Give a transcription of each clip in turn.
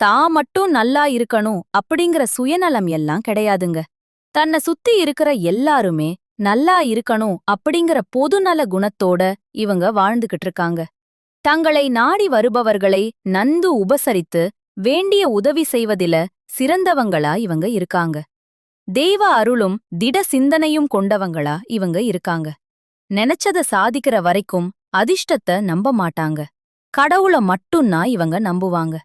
தான் மட்டும் நல்லா இருக்கணும் அப்படிங்கிற சுயநலம் எல்லாம் கிடையாதுங்க. தன்னை சுத்தி இருக்கிற எல்லாருமே நல்லா இருக்கணும் அப்படிங்கிற பொதுநல குணத்தோட இவங்க வாழ்ந்துகிட்டு இருக்காங்க. தங்களை நாடி வருபவர்களை நன்கு உபசரித்து வேண்டிய உதவி செய்வதில சிறந்தவங்களா இவங்க இருக்காங்க. தெய்வ அருளும் திட சிந்தனையும் கொண்டவங்களா இவங்க இருக்காங்க. நினைச்சத சாதிக்கிற வரைக்கும் அதிர்ஷ்டத்தை நம்ப மாட்டாங்க. கடவுள மட்டும்னா இவங்க நம்புவாங்க.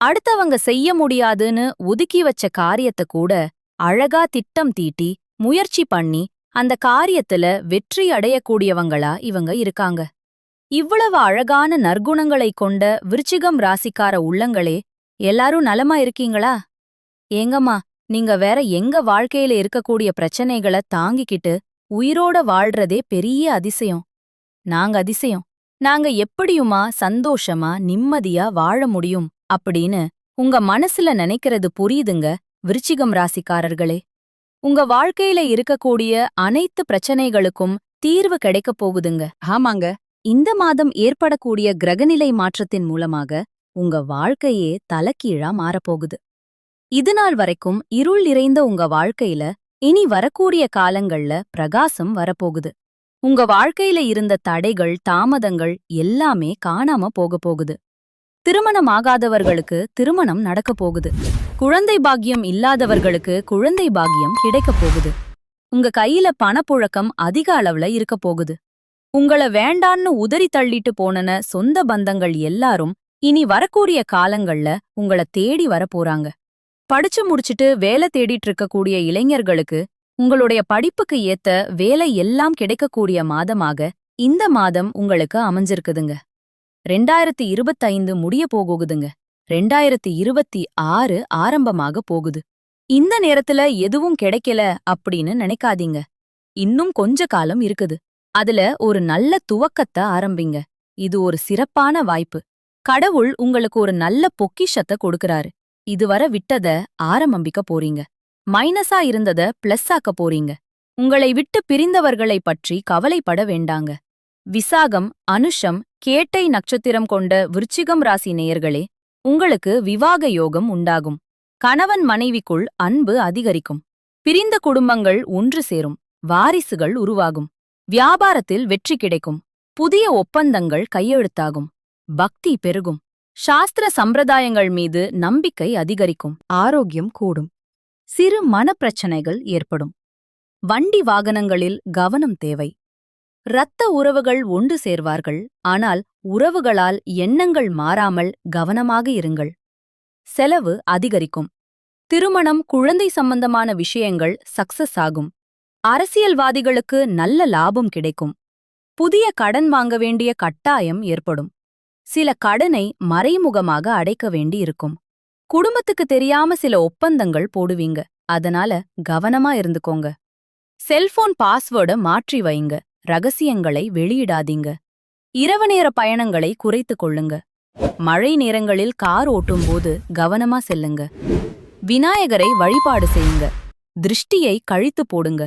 அடுத்தவங்க செய்ய முடியாதுன்னு ஒதுக்கி வச்ச காரியத்த கூட அழகா திட்டம் தீட்டி முயற்சி பண்ணி அந்த காரியத்துல வெற்றி அடையக்கூடியவங்களா இவங்க இருக்காங்க. இவ்வளவு அழகான நற்குணங்களை கொண்ட விருச்சிகம் ராசிக்கார உள்ளங்களே எல்லாரும் நலமா இருக்கீங்களா? ஏங்கம்மா நீங்க வேற எங்க வாழ்க்கையில இருக்கக்கூடிய பிரச்சனைகளை தாங்கிக்கிட்டு உயிரோட வாழ்றதே பெரிய அதிசயம். நாங்க அதிசயம். நாங்க எப்படியுமா சந்தோஷமா நிம்மதியா வாழ முடியும்? அப்படின்னு உங்க மனசுல நினைக்கிறது புரியுதுங்க விருச்சிகம் ராசிக்காரர்களே. உங்க வாழ்க்கையில இருக்கக்கூடிய அனைத்து பிரச்சனைகளுக்கும் தீர்வு கிடைக்கப் போகுதுங்க. ஆமாங்க. இந்த மாதம் ஏற்படக்கூடிய கிரகநிலை மாற்றத்தின் மூலமாக உங்க வாழ்க்கையே தலக்கீழா மாறப்போகுது இதுநாள் வரைக்கும் இருள் நிறைந்த உங்க வாழ்க்கையில இனி வரக்கூடிய காலங்கள்ல பிரகாசம் வரப்போகுது உங்க வாழ்க்கையில இருந்த தடைகள் தாமதங்கள் எல்லாமே காணாம போக போகுது. திருமணமாகாதவர்களுக்கு திருமணம் நடக்கப் போகுது. குழந்தை பாக்கியம் இல்லாதவர்களுக்கு குழந்தை பாக்கியம் கிடைக்கப் போகுது. உங்க கையில பணப்புழக்கம் அதிக அளவுல இருக்க போகுது. உங்கள வேண்டான்னு உதறி தள்ளிட்டு போனன சொந்த பந்தங்கள் எல்லாரும் இனி வரக்கூடிய காலங்கள்ல உங்கள தேடி வரப்போறாங்க போறாங்க. படிச்சு முடிச்சிட்டு வேலை தேடிட்டு இருக்கக்கூடிய இளைஞர்களுக்கு உங்களுடைய படிப்புக்கு ஏத்த வேலை எல்லாம் கிடைக்கக்கூடிய மாதமாக இந்த மாதம் உங்களுக்கு அமைஞ்சிருக்குதுங்க. ரெண்டாயிரத்தி இருபத்தைந்து முடிய போகுதுங்க. ரெண்டாயிரத்தி இருபத்தி ஆறு ஆரம்பமாக போகுது. இந்த நேரத்துல எதுவும் கிடைக்கல அப்படின்னு நினைக்காதீங்க. இன்னும் கொஞ்ச காலம் இருக்குது. அதுல ஒரு நல்ல துவக்கத்தை ஆரம்பிங்க. இது ஒரு சிறப்பான வாய்ப்பு. கடவுள் உங்களுக்கு ஒரு நல்ல பொக்கிஷத்தை கொடுக்கறாரு. இதுவரை விட்டத ஆரம்பிக்க போறீங்க. மைனஸா இருந்தத பிளஸ் ஆக்க போறீங்க. உங்களை விட்டு பிரிந்தவர்களை பற்றி கவலைப்பட வேண்டாங்க. விசாகம் அனுஷம் கேட்டை நட்சத்திரம் கொண்ட விருச்சிகம் ராசி நேயர்களே உங்களுக்கு விவாக யோகம் உண்டாகும். கணவன் மனைவிக்குள் அன்பு அதிகரிக்கும். பிரிந்த குடும்பங்கள் ஒன்று சேரும் வாரிசுகள் உருவாகும். வியாபாரத்தில் வெற்றி கிடைக்கும். புதிய ஒப்பந்தங்கள் கையெழுத்தாகும். பக்தி பெருகும். சாஸ்திர சம்பிரதாயங்கள் மீது நம்பிக்கை அதிகரிக்கும். ஆரோக்கியம் கூடும். சிறு மனப்பிரச்சனைகள் ஏற்படும். வண்டி வாகனங்களில் கவனம் தேவை. இரத்த உறவுகள் ஒன்று சேர்வார்கள். ஆனால் உறவுகளால் எண்ணங்கள் மாறாமல் கவனமாக இருங்கள். செலவு அதிகரிக்கும். திருமணம் குழந்தை சம்பந்தமான விஷயங்கள் சக்சஸ் ஆகும். அரசியல்வாதிகளுக்கு நல்ல லாபம் கிடைக்கும். புதிய கடன் வாங்க வேண்டிய கட்டாயம் ஏற்படும். சில கடனை மறைமுகமாக அடைக்க வேண்டியிருக்கும். குடும்பத்துக்கு தெரியாம சில ஒப்பந்தங்கள் போடுவீங்க. அதனால கவனமா இருந்துக்கோங்க. செல்போன் பாஸ்வேர்டை மாற்றி வைங்க. ரகசியங்களை வெளியிடாதீங்க. இரவு நேர பயணங்களை குறைத்துக் கொள்ளுங்க. மழை நேரங்களில் கார் ஓட்டும்போது கவனமா செல்லுங்க. விநாயகரை வழிபாடு செய்யுங்க. திருஷ்டியை கழித்து போடுங்க.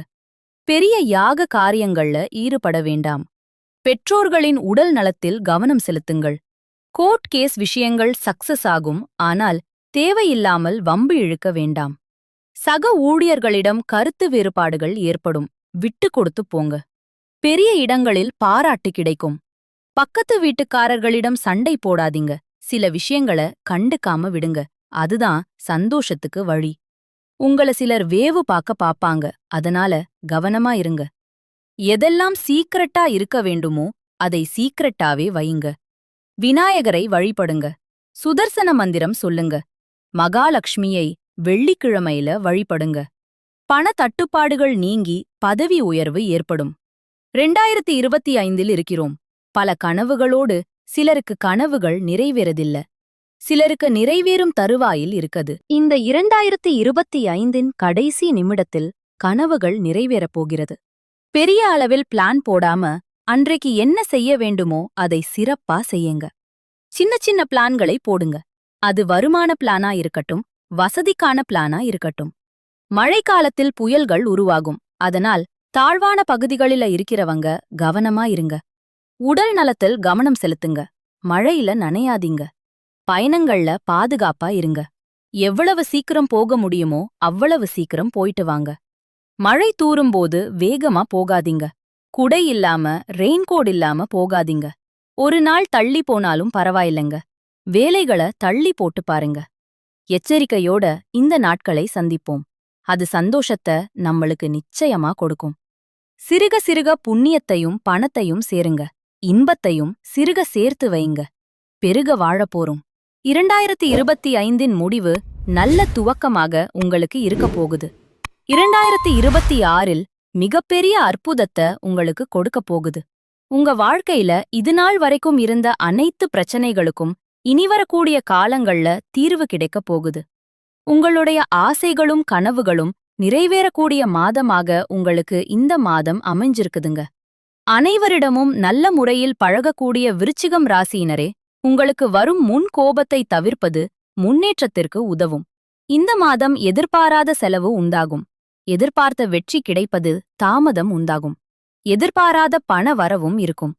பெரிய யாக காரியங்கள்ல ஈடுபட வேண்டாம். பெற்றோர்களின் உடல் நலத்தில் கவனம் செலுத்துங்கள். கோர்ட் கேஸ் விஷயங்கள் சக்சஸ் ஆகும் ஆனால் தேவையில்லாமல் வம்பு இழுக்க வேண்டாம். சக ஊழியர்களிடம் கருத்து வேறுபாடுகள் ஏற்படும். விட்டு கொடுத்து போங்க. பெரிய இடங்களில் பாராட்டு கிடைக்கும். பக்கத்து வீட்டுக்காரர்களிடம் சண்டை போடாதீங்க. சில விஷயங்கள கண்டுக்காம விடுங்க. அதுதான் சந்தோஷத்துக்கு வழி. உங்கள சிலர் வேவு பார்க்க பாப்பாங்க அதனால கவனமா இருங்க. எதெல்லாம் சீக்கிரட்டா இருக்க வேண்டுமோ அதை சீக்கிரட்டாவே வையுங்க. விநாயகரை வழிபடுங்க. சுதர்சன மந்திரம் சொல்லுங்க. மகாலட்சுமியை வெள்ளிக்கிழமையில வழிபடுங்க. பண தட்டுப்பாடுகள் நீங்கி பதவி உயர்வு ஏற்படும். ரெண்டாயிரத்தி இருபத்தி ஐந்தில் இருக்கிறோம். பல கனவுகளோடு சிலருக்கு கனவுகள் நிறைவேறதில்ல. சிலருக்கு நிறைவேறும் தருவாயில் இருக்கது இந்த இரண்டாயிரத்தி இருபத்தி ஐந்தின் கடைசி நிமிடத்தில் கனவுகள் நிறைவேறப் போகிறது. பெரிய அளவில் பிளான் போடாம அன்றைக்கு என்ன செய்ய வேண்டுமோ அதை சிறப்பா செய்யுங்க. சின்ன சின்ன பிளான்களை போடுங்க. அது வருமான பிளானா இருக்கட்டும் வசதிக்கான பிளானா இருக்கட்டும். மழைக்காலத்தில் புயல்கள் உருவாகும். அதனால் தாழ்வான பகுதிகளில இருக்கிறவங்க கவனமா இருங்க. உடல் நலத்தில் கவனம் செலுத்துங்க. மழையில நனையாதீங்க. பயணங்கள்ல பாதுகாப்பா இருங்க. எவ்வளவு சீக்கிரம் போக முடியுமோ அவ்வளவு சீக்கிரம் போயிட்டு வாங்க. மழை தூறும்போது வேகமா போகாதீங்க. குடை இல்லாம ரெயின்கோட் இல்லாம போகாதீங்க. ஒரு நாள் தள்ளி போனாலும் பரவாயில்லைங்க. வேலைகள தள்ளி போட்டு பாருங்க. எச்சரிக்கையோட இந்த நாட்களை சந்திப்போம். அது சந்தோஷத்தை நம்மளுக்கு நிச்சயமா கொடுக்கும். சிறுக சிறுக புண்ணியத்தையும் பணத்தையும் சேருங்க. இன்பத்தையும் சிறுக சேர்த்து வைங்க. பெருக வாழப்போறும் இரண்டாயிரத்தி இருபத்தி ஐந்தின் முடிவு நல்ல துவக்கமாக உங்களுக்கு இருக்கப் போகுது. இரண்டாயிரத்தி இருபத்தி ஆறில் மிகப்பெரிய அற்புதத்தை உங்களுக்கு கொடுக்கப் போகுது. உங்க வாழ்க்கையில இதுநாள் வரைக்கும் இருந்த அனைத்து பிரச்சனைகளுக்கும் இனிவரக்கூடிய காலங்கள்ல தீர்வு கிடைக்கப் போகுது. உங்களுடைய ஆசைகளும் கனவுகளும் நிறைவேறக்கூடிய மாதமாக உங்களுக்கு இந்த மாதம் அமைஞ்சிருக்குதுங்க. அனைவரிடமும் நல்ல முறையில் பழகக்கூடிய விருச்சிகம் ராசியினரே உங்களுக்கு வரும் முன் கோபத்தை தவிர்ப்பது முன்னேற்றத்திற்கு உதவும். இந்த மாதம் எதிர்பாராத செலவு உண்டாகும். எதிர்பார்த்த வெற்றி கிடைப்பது தாமதம் உண்டாகும். எதிர்பாராத பண வரவும் இருக்கும்.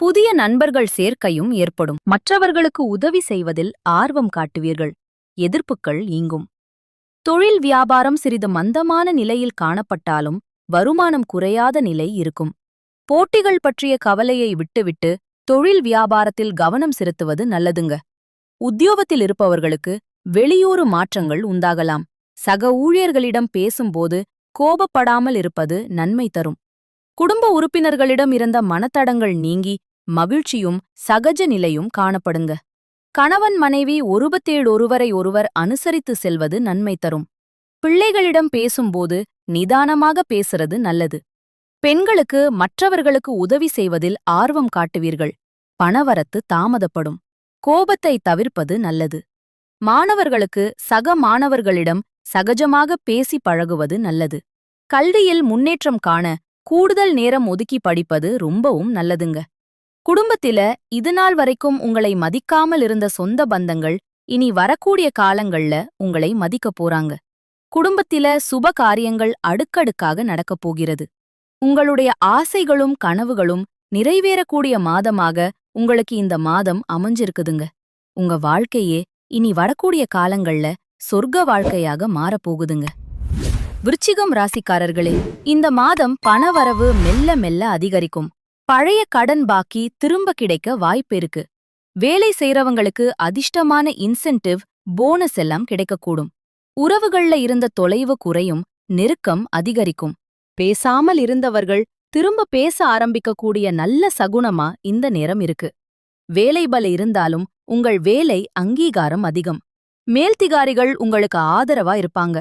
புதிய நண்பர்கள் சேர்க்கையும் ஏற்படும். மற்றவர்களுக்கு உதவி செய்வதில் ஆர்வம் காட்டுவீர்கள். எதிர்ப்புகள் ஈங்கும் தொழில் வியாபாரம் சிறிது மந்தமான நிலையில் காணப்பட்டாலும் வருமானம் குறையாத நிலை இருக்கும். போட்டிகள் பற்றிய கவலையை விட்டுவிட்டு தொழில் வியாபாரத்தில் கவனம் செலுத்துவது நல்லதுங்க. உத்தியோகத்தில் இருப்பவர்களுக்கு வெளியூறு மாற்றங்கள் உண்டாகலாம். சக ஊழியர்களிடம் பேசும்போது கோபப்படாமல் இருப்பது நன்மை தரும். குடும்ப உறுப்பினர்களிடம் இருந்த மனத்தடங்கள் நீங்கி மகிழ்ச்சியும் சகஜ நிலையும் காணப்படுங்க. கணவன் மனைவி ஒருபத்தேழு ஒருவரை ஒருவர் அனுசரித்து செல்வது நன்மை தரும். பிள்ளைகளிடம் பேசும்போது நிதானமாக பேசுறது நல்லது. பெண்களுக்கு மற்றவர்களுக்கு உதவி செய்வதில் ஆர்வம் காட்டுவீர்கள். பணவரத்து தாமதப்படும். கோபத்தை தவிர்ப்பது நல்லது. மாணவர்களுக்கு சக மாணவர்களிடம் சகஜமாக பேசி பழகுவது நல்லது. கல்வியில் முன்னேற்றம் காண கூடுதல் நேரம் ஒதுக்கி படிப்பது ரொம்பவும் நல்லதுங்க. குடும்பத்தில இதுநாள் வரைக்கும் உங்களை மதிக்காமல் இருந்த சொந்த பந்தங்கள் இனி வரக்கூடிய காலங்கள்ல உங்களை மதிக்கப் போறாங்க. குடும்பத்தில சுப காரியங்கள் அடுக்கடுக்காக நடக்கப் போகிறது. உங்களுடைய ஆசைகளும் கனவுகளும் நிறைவேறக்கூடிய மாதமாக உங்களுக்கு இந்த மாதம் அமைஞ்சிருக்குதுங்க. உங்க வாழ்க்கையே இனி வரக்கூடிய காலங்கள்ல சொர்க்க வாழ்க்கையாக மாறப்போகுதுங்க விருச்சிகம் ராசிக்காரர்களே இந்த மாதம் பணவரவு மெல்ல மெல்ல அதிகரிக்கும். பழைய கடன் பாக்கி திரும்ப கிடைக்க வாய்ப்பு இருக்கு. வேலை செய்றவங்களுக்கு அதிர்ஷ்டமான இன்சென்டிவ் போனஸ் எல்லாம் கிடைக்கக்கூடும். உறவுகள்ல இருந்த தொலைவு குறையும் நெருக்கம் அதிகரிக்கும். பேசாமல் இருந்தவர்கள் திரும்ப பேச ஆரம்பிக்கக்கூடிய நல்ல சகுனமா இந்த நேரம் இருக்கு. வேலை பல இருந்தாலும் உங்கள் வேலை அங்கீகாரம் அதிகம். மேல்திகாரிகள் உங்களுக்கு ஆதரவா இருப்பாங்க.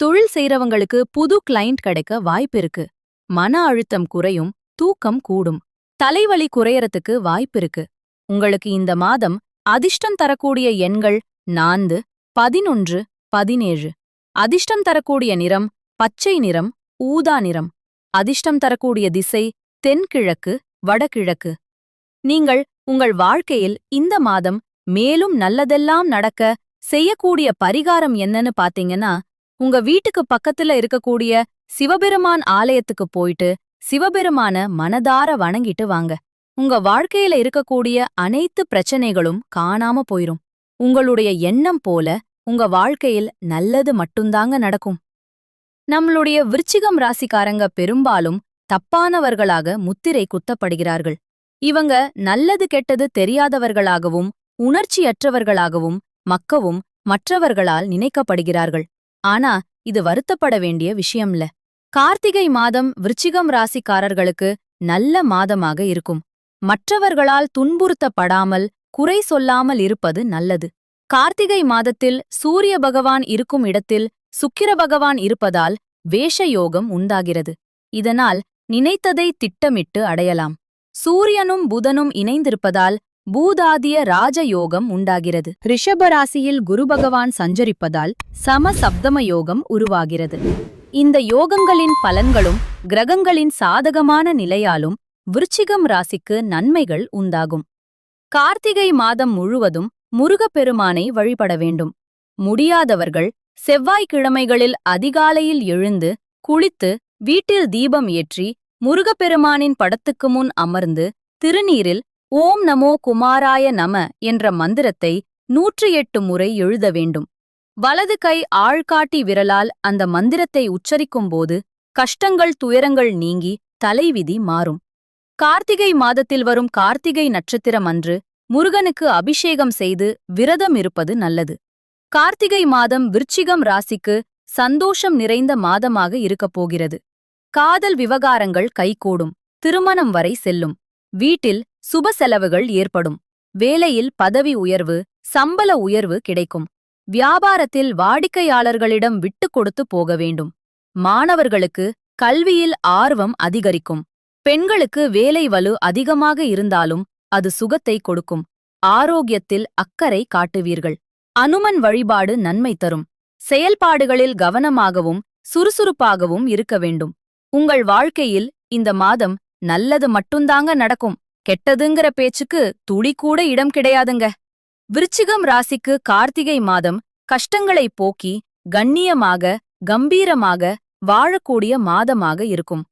தொழில் செய்றவங்களுக்கு புது கிளைண்ட் கிடைக்க வாய்ப்பு இருக்கு. மன அழுத்தம் குறையும் தூக்கம் கூடும். தலைவலி குறையறதுக்கு வாய்ப்பிருக்கு உங்களுக்கு இந்த மாதம் அதிர்ஷ்டம் தரக்கூடிய எண்கள் நான்கு பதினொன்று பதினேழு. அதிர்ஷ்டம் தரக்கூடிய நிறம் பச்சை நிறம் ஊதா நிறம். அதிர்ஷ்டம் தரக்கூடிய திசை தென்கிழக்கு வடகிழக்கு. நீங்கள் உங்கள் வாழ்க்கையில் இந்த மாதம் மேலும் நல்லதெல்லாம் நடக்க செய்யக்கூடிய பரிகாரம் என்னன்னு பாத்தீங்கன்னா உங்க வீட்டுக்கு பக்கத்துல இருக்கக்கூடிய சிவபெருமான் ஆலயத்துக்கு போயிட்டு சிவபெருமான மனதார வணங்கிட்டு வாங்க. உங்க வாழ்க்கையில இருக்கக்கூடிய அனைத்து பிரச்சனைகளும் காணாம போயிரும். உங்களுடைய எண்ணம் போல உங்க வாழ்க்கையில் நல்லது மட்டும்தாங்க நடக்கும். நம்மளுடைய விருச்சிகம் ராசிக்காரங்க பெரும்பாலும் தப்பானவர்களாக முத்திரை குத்தப்படுகிறார்கள். இவங்க நல்லது கெட்டது தெரியாதவர்களாகவும் உணர்ச்சியற்றவர்களாகவும் மக்கவும் மற்றவர்களால் நினைக்கப்படுகிறார்கள். ஆனா இது வருத்தப்பட வேண்டிய விஷயம்ல. கார்த்திகை மாதம் விருச்சிகம் ராசிக்காரர்களுக்கு நல்ல மாதமாக இருக்கும். மற்றவர்களால் துன்புறுத்தப்படாமல் குறை சொல்லாமல் இருப்பது நல்லது. கார்த்திகை மாதத்தில் சூரிய பகவான் இருக்கும் இடத்தில் சுக்கிர பகவான் இருப்பதால் வேஷயோகம் உண்டாகிறது. இதனால் நினைத்ததை திட்டமிட்டு அடையலாம். சூரியனும் புதனும் இணைந்திருப்பதால் பூதாதிய ராஜயோகம் உண்டாகிறது. ரிஷபராசியில் குரு பகவான் சஞ்சரிப்பதால் சம சப்தம யோகம் உருவாகிறது. இந்த யோகங்களின் பலன்களும் கிரகங்களின் சாதகமான நிலையாலும் விருச்சிகம் ராசிக்கு நன்மைகள் உண்டாகும். கார்த்திகை மாதம் முழுவதும் முருகப்பெருமானை வழிபட வேண்டும். முடியாதவர்கள் செவ்வாய்க்கிழமைகளில் அதிகாலையில் எழுந்து குளித்து வீட்டில் தீபம் ஏற்றி முருகப்பெருமானின் படத்துக்கு முன் அமர்ந்து திருநீரில் ஓம் நமோ குமாராய நம என்ற மந்திரத்தை நூற்றி எட்டு முறை எழுத வேண்டும். வலது கை ஆள்காட்டி விரலால் அந்த மந்திரத்தை உச்சரிக்கும்போது கஷ்டங்கள் துயரங்கள் நீங்கி தலைவிதி மாறும். கார்த்திகை மாதத்தில் வரும் கார்த்திகை நட்சத்திரம் அன்று முருகனுக்கு அபிஷேகம் செய்து விரதம் இருப்பது நல்லது. கார்த்திகை மாதம் விருச்சிகம் ராசிக்கு சந்தோஷம் நிறைந்த மாதமாக இருக்கப் போகிறது. காதல் விவகாரங்கள் கைகூடும் திருமணம் வரை செல்லும் வீட்டில் சுப செலவுகள் ஏற்படும் வேலையில் பதவி உயர்வு சம்பள உயர்வு கிடைக்கும். வியாபாரத்தில் வாடிக்கையாளர்களிடம் விட்டுக் கொடுத்து போக வேண்டும். மாணவர்களுக்கு கல்வியில் ஆர்வம் அதிகரிக்கும். பெண்களுக்கு வேலை வலு அதிகமாக இருந்தாலும் அது சுகத்தை கொடுக்கும். ஆரோக்கியத்தில் அக்கறை காட்டுவீர்கள். அனுமன் வழிபாடு நன்மை தரும். செயல்பாடுகளில் கவனமாகவும் சுறுசுறுப்பாகவும் இருக்க வேண்டும். உங்கள் வாழ்க்கையில் இந்த மாதம் நல்லது மட்டும்தாங்க நடக்கும். கெட்டதுங்கிற பேச்சுக்கு துளி கூட இடம் கிடையாதுங்க. விருச்சிகம் ராசிக்கு கார்த்திகை மாதம் கஷ்டங்களை போக்கி கண்ணியமாக கம்பீரமாக வாழக்கூடிய மாதமாக இருக்கும்.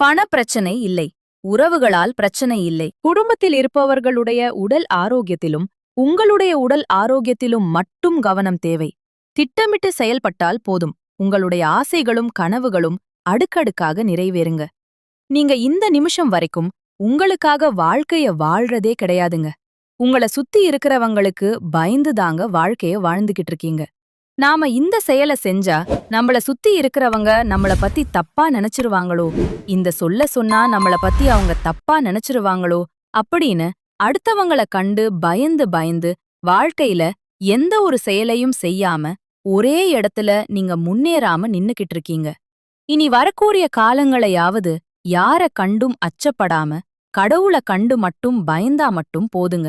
பண பிரச்சனை இல்லை. உறவுகளால் பிரச்சனை இல்லை. குடும்பத்தில் இருப்பவர்களுடைய உடல் ஆரோக்கியத்திலும் உங்களுடைய உடல் ஆரோக்கியத்திலும் மட்டும் கவனம் தேவை. திட்டமிட்டு செயல்பட்டால் போதும். உங்களுடைய ஆசைகளும் கனவுகளும் அடுக்கடுக்காக நிறைவேறுங்க. நீங்க இந்த நிமிஷம் வரைக்கும் உங்களுக்காக வாழ்க்கைய வாழ்றதே கிடையாதுங்க. உங்கள சுத்தி இருக்கிறவங்களுக்கு பயந்து தாங்க வாழ்க்கைய வாழ்ந்துகிட்டு இருக்கீங்க. நாம இந்த செயல செஞ்சா நம்மள சுத்தி இருக்கிறவங்க நம்மள பத்தி தப்பா நினைச்சிருவாங்களோ? இந்த சொல்ல சொன்னா நம்மள பத்தி அவங்க தப்பா நினைச்சிருவாங்களோ? அப்படின்னு அடுத்தவங்கள கண்டு பயந்து பயந்து வாழ்க்கையில எந்த ஒரு செயலையும் செய்யாம ஒரே இடத்துல நீங்க முன்னேறாம நின்னுகிட்டு இருக்கீங்க. இனி வரக்கூடிய காலங்களையாவது யார கண்டும் அச்சப்படாம கடவுள கண்டு மட்டும் பயந்தா மட்டும் போதுங்க.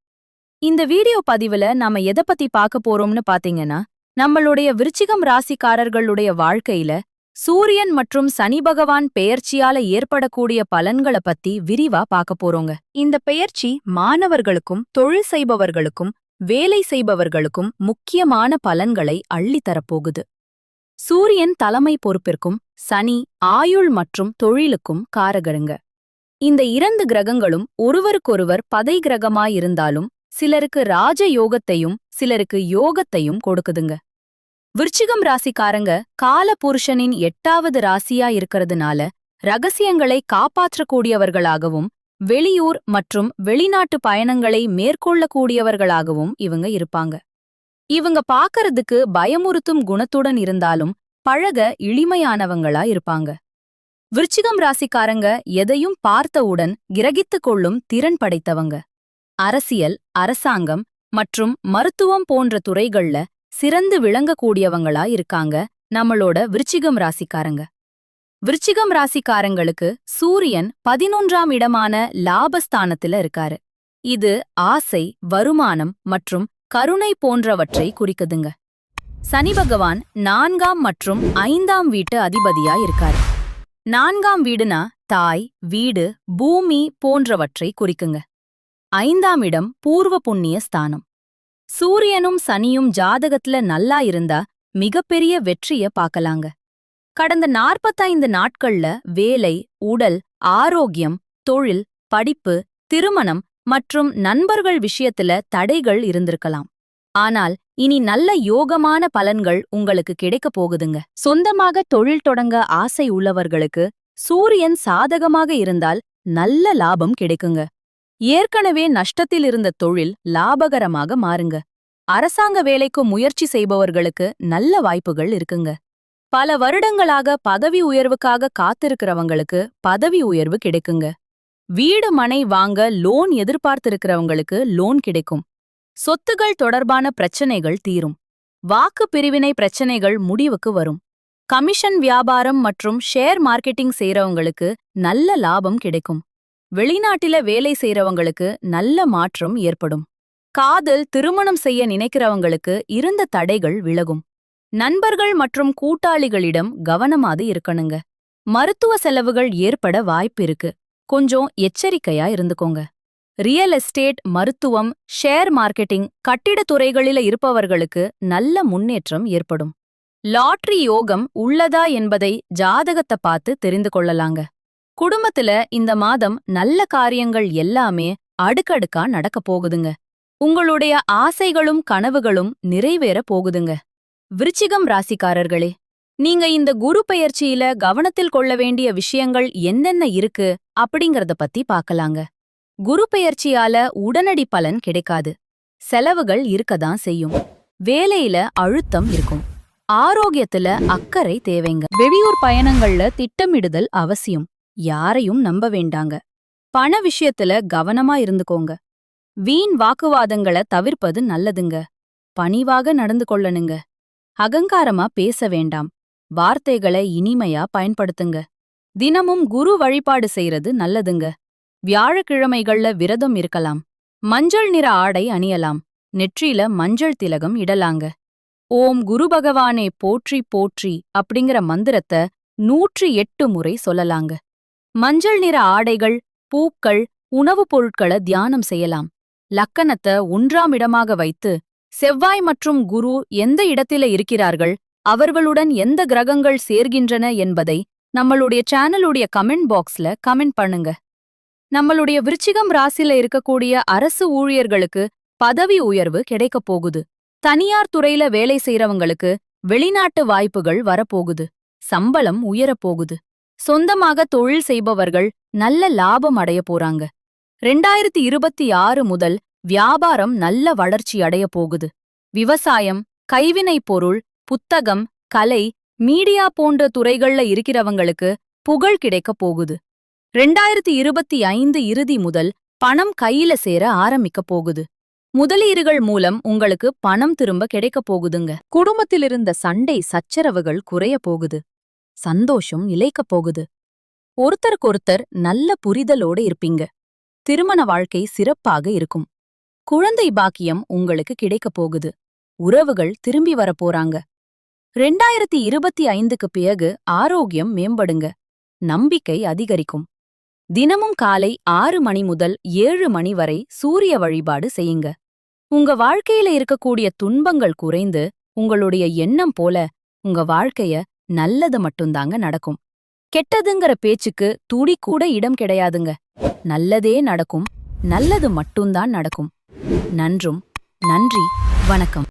இந்த வீடியோ பதிவுல நாம எதை பத்தி பார்க்க போறோம்னு பாத்தீங்கன்னா நம்மளுடைய விருச்சிகம் ராசிக்காரர்களுடைய வாழ்க்கையில சூரியன் மற்றும் சனி பகவான் பெயர்ச்சியால ஏற்படக்கூடிய பலன்கள பத்தி விரிவா பார்க்க போறோங்க. இந்த பெயர்ச்சி மாணவர்களுக்கும் தொழில் செய்பவர்களுக்கும் வேலை செய்பவர்களுக்கும் முக்கியமான பலன்களை அள்ளித்தரப்போகுது. சூரியன் தலைமை பொறுப்பிற்கும் சனி ஆயுள் மற்றும் தொழிலுக்கும் காரகருங்க. இந்த இரண்டு கிரகங்களும் ஒருவருக்கொருவர் பதை கிரகமாயிருந்தாலும் சிலருக்கு ராஜ யோகத்தையும் சிலருக்கு யோகத்தையும் கொடுக்குதுங்க. விருச்சிகம் ராசிக்காரங்க கால புருஷனின் எட்டாவது ராசியா இருக்கறதுனால ரகசியங்களை காப்பாற்றக்கூடியவர்களாகவும் வெளியூர் மற்றும் வெளிநாட்டு பயணங்களை மேற்கொள்ளக்கூடியவர்களாகவும் இவங்க இருப்பாங்க. இவங்க பாக்கறதுக்கு பயமுறுத்தும் குணத்துடன் இருந்தாலும் பழக இளிமையானவங்களா இருப்பாங்க. விருச்சிகம் ராசிக்காரங்க எதையும் பார்த்தவுடன் கிரகித்துக் கொள்ளும் திறன் படைத்தவங்க. அரசியல் அரசாங்கம் மற்றும் மருத்துவம் போன்ற துறைகள்ல சிறந்து விளங்கக்கூடியவங்களா இருக்காங்க நம்மளோட விருச்சிகம் ராசிக்காரங்க. விருச்சிகம் ராசிக்காரங்களுக்கு சூரியன் பதினொன்றாம் இடமான லாபஸ்தானத்துல இருக்காரு. இது ஆசை வருமானம் மற்றும் கருணை போன்றவற்றை குறிக்குதுங்க. சனி பகவான் நான்காம் மற்றும் ஐந்தாம் வீட்டு அதிபதியா இருக்காரு. நான்காம் வீடுனா தாய் வீடு பூமி போன்றவற்றை குறிக்குங்க. ஐந்தாம் இடம் பூர்வ புண்ணிய ஸ்தானம். சூரியனும் சனியும் ஜாதகத்துல நல்லா இருந்தா மிகப்பெரிய வெற்றிய பார்க்கலாங்க கடந்த நாற்பத்தைந்து நாட்கள்ல வேலை உடல் ஆரோக்கியம் தொழில் படிப்பு திருமணம் மற்றும் நண்பர்கள் விஷயத்துல தடைகள் இருந்திருக்கலாம். ஆனால் இனி நல்ல யோகமான பலன்கள் உங்களுக்கு கிடைக்கப் போகுதுங்க. சொந்தமாக தொழில் தொடங்க ஆசை உள்ளவர்களுக்கு சூரியன் சாதகமாக இருந்தால் நல்ல லாபம் கிடைக்குங்க. ஏற்கனவே நஷ்டத்தில் இருந்த தொழில் லாபகரமாக மாறுங்க. அரசாங்க வேலைக்கு முயற்சி செய்பவர்களுக்கு நல்ல வாய்ப்புகள் இருக்குங்க. பல வருடங்களாக பதவி உயர்வுக்காக காத்திருக்கிறவங்களுக்கு பதவி உயர்வு கிடைக்குங்க. வீடு மனை வாங்க லோன் எதிர்பார்த்திருக்கிறவங்களுக்கு லோன் கிடைக்கும். சொத்துகள் தொடர்பான பிரச்சனைகள் தீரும். வாக்கு பிரிவினை பிரச்சனைகள் முடிவுக்கு வரும். கமிஷன் வியாபாரம் மற்றும் ஷேர் மார்க்கெட்டிங் செய்றவங்களுக்கு நல்ல லாபம் கிடைக்கும். வெளிநாட்டில வேலை செய்றவங்களுக்கு நல்ல மாற்றம் ஏற்படும். காதல் திருமணம் செய்ய நினைக்கிறவங்களுக்கு இருந்த தடைகள் விலகும். நண்பர்கள் மற்றும் கூட்டாளிகளிடம் கவனமாது இருக்கணுங்க. மருத்துவ செலவுகள் ஏற்பட வாய்ப்பு இருக்கு. கொஞ்சம் எச்சரிக்கையா இருந்துக்கோங்க. ரியல் எஸ்டேட் மருத்துவம் ஷேர் மார்க்கெட்டிங் கட்டிட துறைகளில இருப்பவர்களுக்கு நல்ல முன்னேற்றம் ஏற்படும். லாட்ரி யோகம் உள்ளதா என்பதை ஜாதகத்தை பார்த்து தெரிந்து கொள்ளலாங்க. குடும்பத்துல இந்த மாதம் நல்ல காரியங்கள் எல்லாமே அடுக்கடுக்கா நடக்க போகுதுங்க. உங்களுடைய ஆசைகளும் கனவுகளும் நிறைவேற போகுதுங்க. விருச்சிகம் ராசிக்காரர்களே நீங்க இந்த குரு பெயர்ச்சியில கவனத்தில் கொள்ள வேண்டிய விஷயங்கள் என்னென்ன இருக்கு அப்படிங்கறத பத்தி பார்க்கலாங்க குரு பெயர்ச்சியால உடனடி பலன் கிடைக்காது. செலவுகள் இருக்கதான் செய்யும். வேலையில அழுத்தம் இருக்கும். ஆரோக்கியத்துல அக்கறை தேவைங்க. வெளியூர் பயணங்கள்ல திட்டமிடுதல் அவசியம். யாரையும் நம்ப வேண்டாங்க. பண விஷயத்துல கவனமா இருந்துக்கோங்க. வீண் வாக்குவாதங்களை தவிர்ப்பது நல்லதுங்க. பணிவாக நடந்து கொள்ளணுங்க. அகங்காரமா பேச வேண்டாம். வார்த்தைகளை இனிமையா பயன்படுத்துங்க. தினமும் குரு வழிபாடு செய்யறது நல்லதுங்க. வியாழக்கிழமைகள்ல விரதம் இருக்கலாம். மஞ்சள் நிற ஆடை அணியலாம். நெற்றியில மஞ்சள் திலகம் இடலாங்க. ஓம் குரு பகவானே போற்றி போற்றி அப்படிங்கிற மந்திரத்தை நூற்றி எட்டு முறை சொல்லலாங்க. மஞ்சள் நிற ஆடைகள் பூக்கள் உணவுப் பொருட்கள தியானம் செய்யலாம். லக்கணத்தை ஒன்றாம் இடமாக வைத்து செவ்வாய் மற்றும் குரு எந்த இடத்தில இருக்கிறார்கள் அவர்களுடன் எந்த கிரகங்கள் சேர்கின்றன என்பதை நம்மளுடைய சேனலுடைய கமெண்ட் பாக்ஸ்ல கமெண்ட் பண்ணுங்க. நம்மளுடைய விருச்சிகம் ராசில இருக்கக்கூடிய அரசு ஊழியர்களுக்கு பதவி உயர்வு கிடைக்கப் போகுது. தனியார் துறையில வேலை செய்றவங்களுக்கு வெளிநாட்டு வாய்ப்புகள் வரப்போகுது. சம்பளம் உயரப் போகுது. சொந்தமாக தொழில் செய்பவர்கள் நல்ல லாபம் அடைய போறாங்க. ரெண்டாயிரத்தி இருபத்தி ஆறு முதல் வியாபாரம் நல்ல வளர்ச்சி அடைய போகுது. விவசாயம் கைவினைப் பொருள் புத்தகம் கலை மீடியா போன்ற துறைகள்ல இருக்கிறவங்களுக்கு புகழ் கிடைக்கப் போகுது. ரெண்டாயிரத்தி இருபத்தி ஐந்து இறுதி முதல் பணம் கையில சேர ஆரம்பிக்கப் போகுது. முதலீடுகள் மூலம் உங்களுக்கு பணம் திரும்ப கிடைக்கப் போகுதுங்க. குடும்பத்திலிருந்த சண்டை சச்சரவுகள் குறைய போகுது. சந்தோஷம் நிலைக்கப் போகுது. ஒருத்தருக்கொருத்தர் நல்ல புரிதலோட இருப்பீங்க. திருமண வாழ்க்கை சிறப்பாக இருக்கும். குழந்தை பாக்கியம் உங்களுக்கு கிடைக்கப் போகுது. உறவுகள் திரும்பி வரப் போறாங்க. ரெண்டாயிரத்தி இருபத்தி ஐந்துக்கு பிறகு ஆரோக்கியம் மேம்படுங்க. நம்பிக்கை அதிகரிக்கும். தினமும் காலை ஆறு மணி முதல் ஏழு மணி வரை சூரிய வழிபாடு செய்யுங்க. உங்க வாழ்க்கையில இருக்கக்கூடிய துன்பங்கள் குறைந்து உங்களுடைய எண்ணம் போல உங்க வாழ்க்கைய நல்லது மட்டும்தாங்க நடக்கும். கெட்டதுங்கிற பேச்சுக்கு துடி கூட இடம் கிடையாதுங்க. நல்லதே நடக்கும். நல்லது மட்டும்தான் நடக்கும். நன்றும். நன்றி. வணக்கம்.